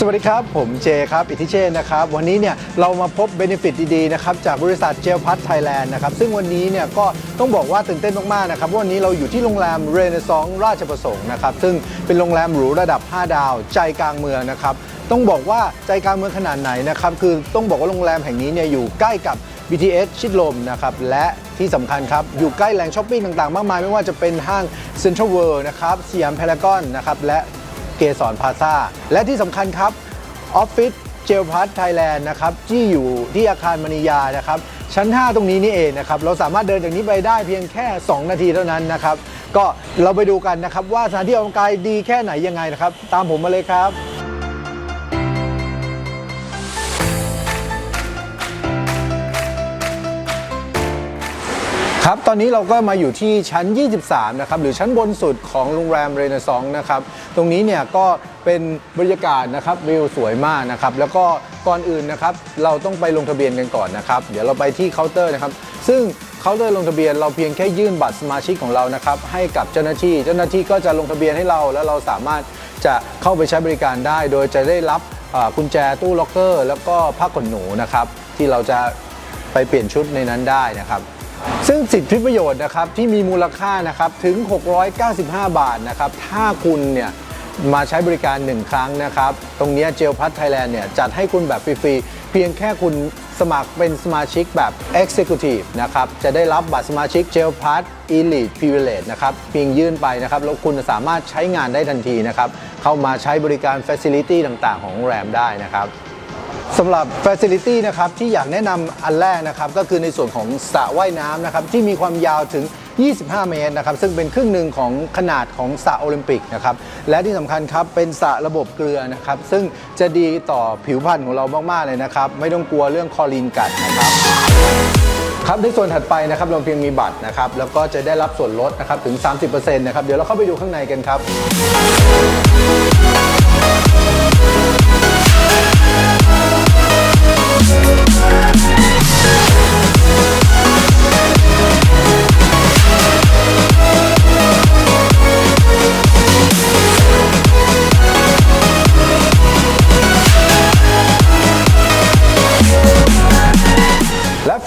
สวัสดีครับ ผมเจครับ อิทธิเชษนะครับ วันนี้เนี่ยเรามาพบเบนฟิตดีๆนะครับจากบริษัทเจลพัทไทยแลนด์นะครับ ซึ่งวันนี้เนี่ยก็ต้องบอกว่าตื่นเต้นมากๆนะครับเพราะวันนี้เราอยู่ที่โรงแรมเรเนซองราชประสงค์นะครับ ซึ่งเป็นโรงแรมหรูระดับ 5 ดาว ใจกลางเมืองนะครับ ต้องบอกว่าใจกลางเมืองขนาดไหนนะครับ คือต้องบอกว่าโรงแรมแห่งนี้เนี่ยอยู่ใกล้กับ BTS ชิดลมนะครับ และที่สำคัญครับ อยู่ใกล้แหล่งช้อปปิ้งต่างๆ มากมาย ไม่ว่าจะเป็นห้าง Central World นะครับสยามพารากอนนะครับ และ เกสรพาซาและที่สำคัญครับออฟฟิศเจลพัทไทยแลนด์นะครับที่อยู่ที่อาคารมณียานะครับชั้น 5 ตรงนี้นี่เองนะครับเราสามารถเดินจากนี้ไปได้เพียงแค่ 2 นาทีเท่านั้นนะครับก็เราไปดูกันนะครับว่าสถานที่ออกกำลังกายดีแค่ไหนยังไงนะครับตามผมมาเลยครับ ครับ ตอนนี้เราก็มาอยู่ที่ชั้น 23 นะครับ หรือชั้นบนสุดของโรงแรมเรเนซองนะครับ ตรงนี้เนี่ยก็เป็นบรรยากาศนะครับวิวสวยมากนะครับ แล้วก็ก่อนอื่นนะครับ เราต้องไปลงทะเบียนกันก่อนนะครับ เดี๋ยวเราไปที่เคาน์เตอร์นะครับ ซึ่งเคาน์เตอร์ลงทะเบียนเราเพียงแค่ยื่นบัตรสมาชิกของเรานะครับ ให้กับเจ้าหน้าที่ เจ้าหน้าที่ก็จะลงทะเบียนให้เรา แล้วเราสามารถจะเข้าไปใช้บริการได้ โดยจะได้รับกุญแจตู้ล็อกเกอร์ แล้วก็ผ้าขนหนูนะครับ ที่เราจะไปเปลี่ยนชุดในนั้นได้นะครับ ซึ่งสิทธิประโยชน์นะครับที่มีมูลค่านะครับถึง 695 บาทนะครับถ้าคุณเนี่ยมาใช้บริการ 1 ครั้งนะครับ ตรงนี้เจลพัทไทยแลนด์เนี่ยจัดให้คุณแบบฟรีๆ เพียงแค่คุณสมัครเป็นสมาชิกแบบ Executive นะครับ จะได้รับบัตรสมาชิกเจลพัท Elite Privilege นะครับ เพียงยื่นไปนะครับ แล้วคุณสามารถใช้งานได้ทันทีนะครับ เข้ามาใช้บริการ Facility ต่างๆ ของโรงแรมได้นะครับ สำหรับ Facility นะครับที่อยากแนะนำอันแรกนะครับก็คือในส่วนของสระว่ายน้ำนะครับที่มีความยาวถึง 25 เมตรนะครับซึ่งเป็นครึ่งหนึ่งของขนาดของสระโอลิมปิกนะครับและที่สำคัญครับเป็นสระระบบเกลือนะครับซึ่งจะดีต่อผิวพรรณของเรามาก ๆ เลยนะครับ ไม่ต้องกลัวเรื่องคอรีนกัดนะครับครับในส่วนถัดไปนะครับเราเพียงมีบัตรนะครับแล้วก็จะได้รับส่วนลดนะครับถึง 30%นะครับเดี๋ยวเราเข้าไปดูข้างในกันครับ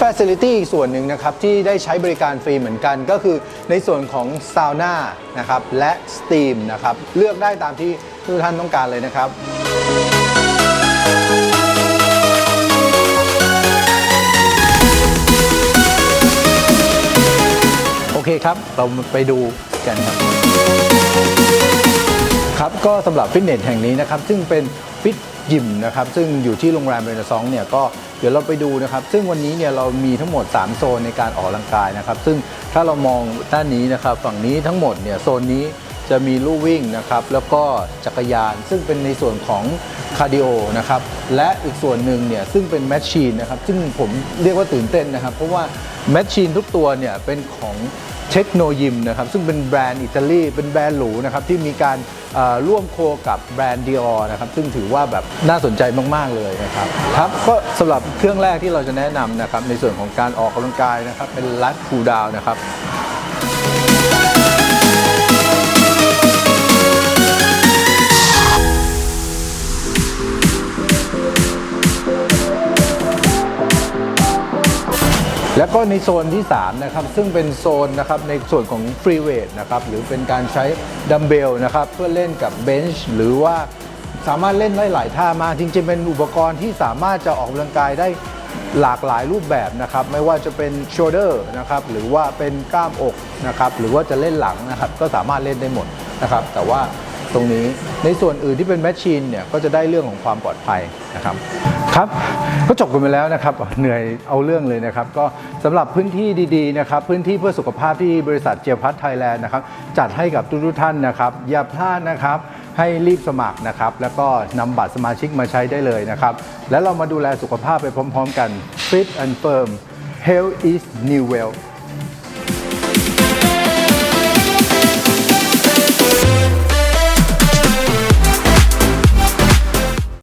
และ Facility อีกส่วนหนึ่งนะครับที่ได้ใช้บริการฟรีเหมือนกัน ก็คือในส่วนของซาวน่านะครับและสตีมนะครับเลือกได้ตามที่ทุกท่านต้องการเลยนะครับโอเคครับ เราไปดูกันครับครับก็สำหรับฟิตเนสแห่งนี้นะครับ ซึ่งเป็น ฟิตยิมนะครับซึ่งอยู่ที่โรงแรมเรนซองเนี่ยก็เดี๋ยวเราไปดูนะครับซึ่งวันนี้เนี่ยเรามีทั้งหมด 3 โซนในการออกกำลังกายนะครับซึ่งถ้าเรามองด้านนี้นะครับฝั่งนี้ทั้งหมดเนี่ยโซนนี้จะมีลู่วิ่งนะครับแล้วก็จักรยาน ซึ่งเป็นในส่วนของคาร์ดิโอนะครับและอีกส่วนหนึ่งเนี่ยซึ่งเป็นแมชชีนนะครับซึ่งผมเรียกว่าตื่นเต้นนะครับ เพราะว่าแมชชีนทุกตัวเนี่ยเป็นของ เทคโนยิมนะครับซึ่งเป็นแบรนด์อิตาลีเป็นแบรนด์หรูนะครับที่มีการร่วมโคกับแบรนด์ดีออนะครับซึ่งถือว่าแบบน่าสนใจมาก ๆ เลยนะครับครับก็สำหรับเครื่องแรกที่เราจะแนะนำนะครับในส่วนของการออกกำลังกายนะครับเป็นลัดคูดาวนะครับ แล้วก็ในโซนที่ 3 นะครับ ซึ่งเป็นโซนนะครับในส่วนของฟรีเวทนะครับ หรือเป็นการใช้ดัมเบลนะครับ เพื่อเล่นกับเบนช์หรือว่าสามารถเล่นได้หลายท่ามาก จริงๆ เป็นอุปกรณ์ที่สามารถจะออกกำลังกายได้หลากหลายรูปแบบนะครับ ไม่ว่าจะเป็นโชเดอร์นะครับหรือว่าเป็นกล้ามอกนะครับ หรือว่าจะเล่นหลังนะครับ ก็สามารถเล่นได้หมดนะครับ แต่ว่า ตรงนี้ ในส่วนอื่นที่เป็นแมชชีนเนี่ยก็จะได้เรื่องของความปลอดภัยนะครับครับก็จบกันไปแล้วนะครับเหนื่อยเอาเรื่องเลยนะครับ ก็สำหรับพื้นที่ดีๆนะครับพื้นที่เพื่อสุขภาพที่บริษัทเจียพัทไทยแลนด์นะครับจัดให้กับทุกๆท่านนะครับอย่าพลาดนะครับให้รีบสมัครนะครับ แล้วก็นำบัตรสมาชิกมาใช้ได้เลยนะครับ แล้วเรามาดูแลสุขภาพไปพร้อม ๆ กัน Fit and Firm Health is New Wealth